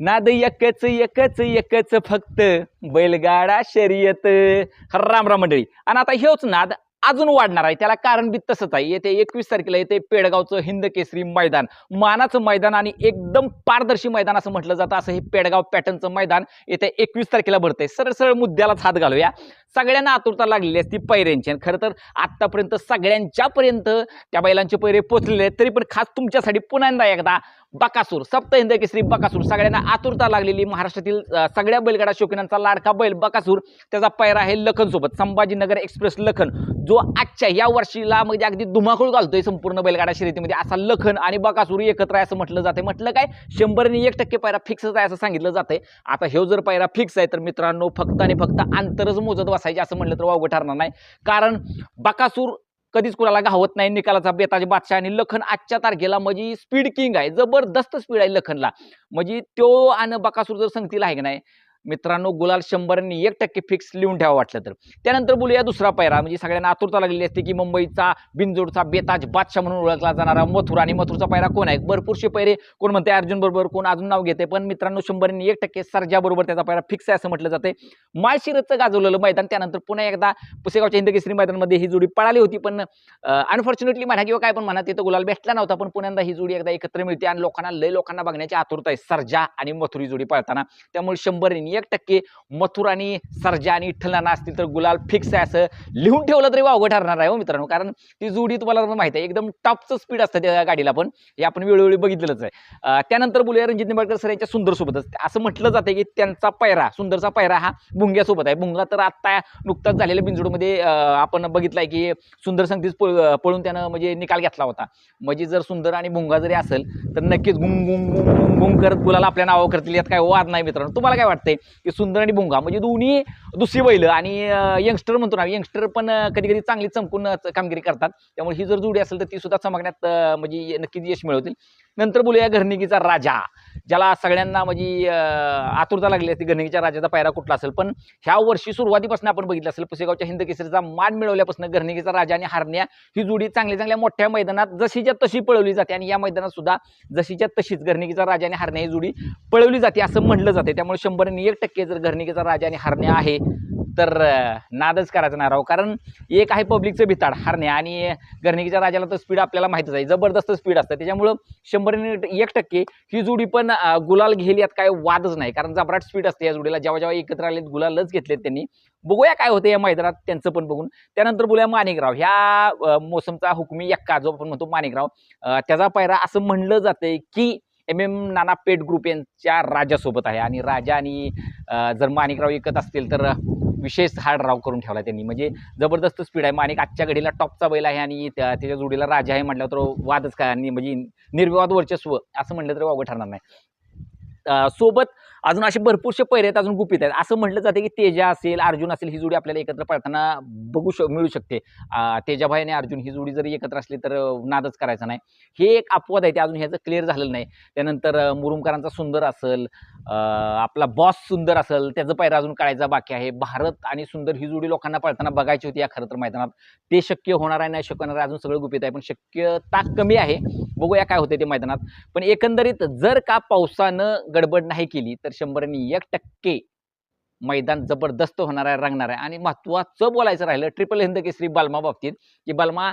नाद एकच एकच एकच फक्त बैलगाडा शर्यत. राम राम मंडळी. आणि आता हेच नाद अजून वाढणार आहे. त्याला कारण बी तसंच आहे. येते एकवीस तारखेला येते पेडगावचं हिंद केसरी मैदान. मानाचं मैदान आणि एकदम पारदर्शी मैदान असं म्हटलं जातं. असं हे पेडगाव पॅटर्नचं मैदान येत्या एकवीस तारखेला भरतंय. सरळ सरळ मुद्द्यालाच हात घालूया. सगळ्यांना आतुरता लागलेली असती पैऱ्यांची. आणि खरं तर आत्तापर्यंत सगळ्यांच्यापर्यंत त्या बैलांचे पैरे पोचलेले आहेत. तरी पण खास तुमच्यासाठी पुन्हा एकदा बकासूर सप्त हिंद केसरी बकासूर. सगळ्यांना आतुरता लागलेली महाराष्ट्रातील सगळ्या बैलगाडा शौकीनांचा लाडका बैल बकासूर. त्याचा पैरा आहे लखनसोबत संभाजीनगर एक्सप्रेस लखन. जो आजच्या या वर्षीला म्हणजे अगदी धुमाकूळ घालतोय संपूर्ण बैलगाडा शर्यतीमध्ये. असा लखन आणि बकासूर एकत्र आहे असं म्हटलं जाते म्हटलं काय? शंभरने एक टक्के पायरा फिक्सच आहे असं सांगितलं जाते आता हे जर पायरा फिक्स आहे तर मित्रांनो फक्त आणि फक्त अंतरच मोजत बसायचे असं म्हटलं तर वावगं ठरणार नाही. कारण बकासूर कधीच कुणाला घावत नाही. निकालाचा बेताज बादशाह आणि लखन आजच्या तारखेला म्हणजे स्पीड किंग आहे. जबरदस्त स्पीड आहे लखनला. म्हणजे तो आणि बकासूर जर संगतील आहे की नाही? मित्रांनो गुलाल शंभरांनी एक टक्के फिक्स लिहून ठेवा वाटलं तर. त्यानंतर बोलूया दुसरा पायरा म्हणजे सगळ्यांना आतुरता लागलेली असते की मुंबईचा बिनजोडचा बेताज बादशाह म्हणून ओळखला जाणारा मथुर आणि मथुरचा पायरा कोण आहे? भरपूरशे पैरे कोण म्हणते अर्जुन बरोबर कोण अजून नाव घेते पण मित्रांनो शंभरांनी एक टक्के सर्जा बरोबर त्याचा पायरा फिक्स आहे असं म्हटलं जाते माळशिरतचं गाजवलेलं मैदान त्यानंतर पुन्हा एकदा पुसेगावच्या हिंदकेसरी मैदानमध्ये ही जोडी पळाली होती पण अनफॉर्च्युनेटली म्हणा किंवा काय पण म्हणा तिथं गुलाल भेटला नव्हता पण पुण्यांदा ही जोडी एकदा एकत्र मिळते आणि लोकांना लय लोकांना बघण्याची आतुरता आहे सर्जा आणि मथुरी जोडी पळताना. त्यामुळे शंभरने एक टक्के मथुर आणि सरजा आणि विठ्ठलांना असतील तर गुलाल फिक्स आहे असं लिहून ठेवलं तरी वावगं ठरणार आहे हो मित्रांनो. कारण ती जोडी तुम्हाला माहिती आहे एकदम टॉपचं स्पीड असतं त्या गाडीला पण. हे आपण वेळोवेळी बघितलेलंच आहे. त्यानंतर बोलूया रणजित निंबाळकर सर यांच्या सुंदरसोबतच असं म्हटलं जातं की त्यांचा पायरा सुंदरचा पायरा हा भुंग्यासोबत आहे. भुंगा तर आत्ता नुकताच झालेल्या बिंजोडमध्ये आपण आपण बघितलंय की सुंदर संगतीच पळ- पळून त्यानं म्हणजे निकाल घेतला होता. म्हणजे जर सुंदर आणि भुंगा जरी असेल तर नक्कीच गुंग गुंग गुंग गुंग करत गुलाला आपल्या नावावर करतील. यात काय वाद नाही मित्रांनो. तुम्हाला काय वाटतंय? की सुंदर आणि भुंगा म्हणजे दोन्ही दुसरी बैल. आणि यंगस्टर म्हणतो ना यंगस्टर पण कधी कधी चांगली चमकून कामगिरी करतात. त्यामुळे ही जर जोडी असेल तर ती सुद्धा चमकण्यात म्हणजे नक्कीच यश मिळवतील. नंतर बोलूया घरणिकीचा राजा ज्याला सगळ्यांना म्हणजे आतुरता लागली असती. घरणिकीच्या राजाचा पायरा कुठला असेल? पण ह्या वर्षी सुरुवातीपासून आपण बघितलं असेल पुसेगावच्या हिंद केसरीचा मान मिळवल्यापासून घरणिकीचा राजा आणि हारण्या ही जोडी चांगल्या चांगल्या मोठ्या मैदानात जशीच्या तशी पळवली जाते. आणि या मैदानात सुद्धा जशीच्या तशीच घरणिकीचा राजा आणि हारण्या ही जोडी पळवली जाते असं म्हटलं जाते. त्यामुळे शंभर आणि एक टक्के जर घरणिकीचा राजा आणि हारण्या आहे तर नादच करायचा नाही राव. कारण एक आहे पब्लिकचं भिताड हारण्या आणि गर्णिकीच्या राजाला तर स्पीड आपल्याला माहितीच आहे. जबरदस्त स्पीड असतं. त्याच्यामुळं शंभर एक टक्के ही जोडी पण गुलाल घेईल यात काय वादच नाही. कारण जबराट स्पीड असते या जोडीला. जेव्हा जेव्हा एकत्र आलेत गुलालच घेतलेत त्यांनी. बघूया काय होतं या मैदानात त्यांचं पण बघून. त्यानंतर बोलूया माणिकराव. ह्या मोसमचा हुकमी यक्का जो आपण म्हणतो माणिकराव त्याचा पायरा असं म्हणलं जाते की M M Nana Peth group यांच्या राजासोबत आहे. आणि राजा आणि जर माणिकराव एकत असतील तर विशेष हार्ड राव करून ठेवला त्यांनी. म्हणजे जबरदस्त स्पीड आहे. माणिक आजच्या घडीला टॉपचा बैल आहे आणि त्या त्याच्या जोडीला राजा आहे म्हटलं तर वादच काय? आणि म्हणजे निर्विवाद वर्चस्व असं म्हटलं तर वावगं ठरणार नाही. सोबत अजून असे भरपूरसे पैरे आहेत अजून गुपित आहेत. असं म्हटलं जाते की तेजा असेल अर्जुन असेल ही जोडी आपल्याला एकत्र पळताना बघू शक मिळू शकते. तेजाभाई आणि अर्जुन ही जोडी जरी एकत्र असली तर नादच करायचा नाही. हे एक अपवाद आहे ते अजून ह्याचं क्लिअर झालेलं नाही. त्यानंतर मुरुमकरांचा सुंदर असेल आपला बॉस सुंदर असेल त्याचं पैरा अजून काढायचा बाकी आहे. भारत आणि सुंदर ही जोडी लोकांना पळताना बघायची होती या खरं तर मैदानात. ते शक्य होणार आहे नाही शक्य होणार आहे अजून सगळं गुपित आहे. पण शक्यता कमी आहे. बघूया काय होते ते मैदानात. पण एकंदरीत जर का पावसानं गडबड नाही केली तर शंभरनी एक टक्के मैदान जबरदस्त होणार आहे रंगणार आहे. आणि महत्त्वाचं बोलायचं राहिलं ट्रिपल हिंद केसरी बाल्मा बाबतीत की बालमा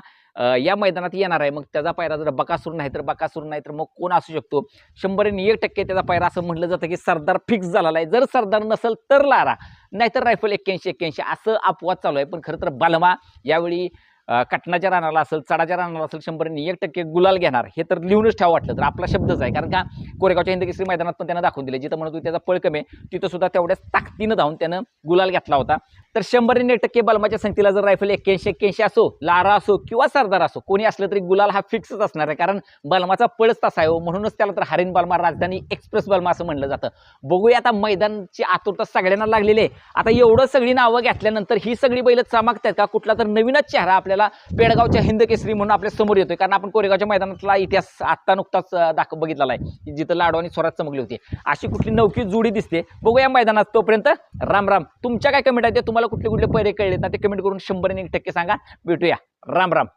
या मैदानात येणार आहे मग त्याचा पायरा जर बकासूर नाही तर बकासूर नाही तर मग कोण असू शकतो? शंभरनी एक टक्के त्याचा पायरा असं म्हटलं जातं की सरदार फिक्स झालेला आहे. जर सरदार नसेल तर लारा. नाहीतर रायफल एक्क्याऐंशी एक्क्याऐंशी असं अपवाद चालू आहे. पण खरं तर बालमा यावेळी कटणाच्या कटनाच्या रानाला असेल चढाच्या रानाला असेल शंभर एक टक्के गुलाल घेणार. हे तर लिहूनच ठेवा वाटलं तर. आपला शब्दच आहे. कारण का कोरेगावच्या हिंदकेसरी मैदानात पण त्यानं दाखवून दिले. जिथं म्हणत होती त्याचा पळ कमी आहे, तिथं सुद्धा तेवढ्याच ताकदीनं धावून त्यानं गुलाल घेतला होता. तर शंभर आणि टक्के बलमाच्या संगतीला जर रायफल एक्क्याऐंशी एक्क्याऐंशी असो लारा असो किंवा सरदार असो कोणी असलं तरी गुलाल हा फिक्सच असणार आहे. कारण बलमाचा पळच तसा आहे हो. म्हणूनच त्याला तर हरिण बलमा राजधानी एक्सप्रेस बलमा असं म्हणलं जातं. बघूया आता मैदानची आतुरता सगळ्यांना लागलेली आहे. आता एवढं सगळी नावं घेतल्यानंतर ही सगळी बैल चमकतात का? कुठला तर नवीनच चेहरा आपल्याला पेडगावच्या हिंद केसरी म्हणून आपल्यासमोर येतोय. कारण आपण कोरेगावच्या मैदानातला इतिहास आत्ता नुकताच दाख बघितलेला आहे. जिथं लाडू आणि स्वराज चमकली होती. अशी कुठली नवकी जोडी दिसते. बघूया मैदानात तोपर्यंत. राम राम. तुमच्या काय कमेंट आहे ते तुम्हाला कुठले कुठले पैरे कळले ना ते कमेंट करून शंभर एक टक्के सांगा. भेटूया. राम राम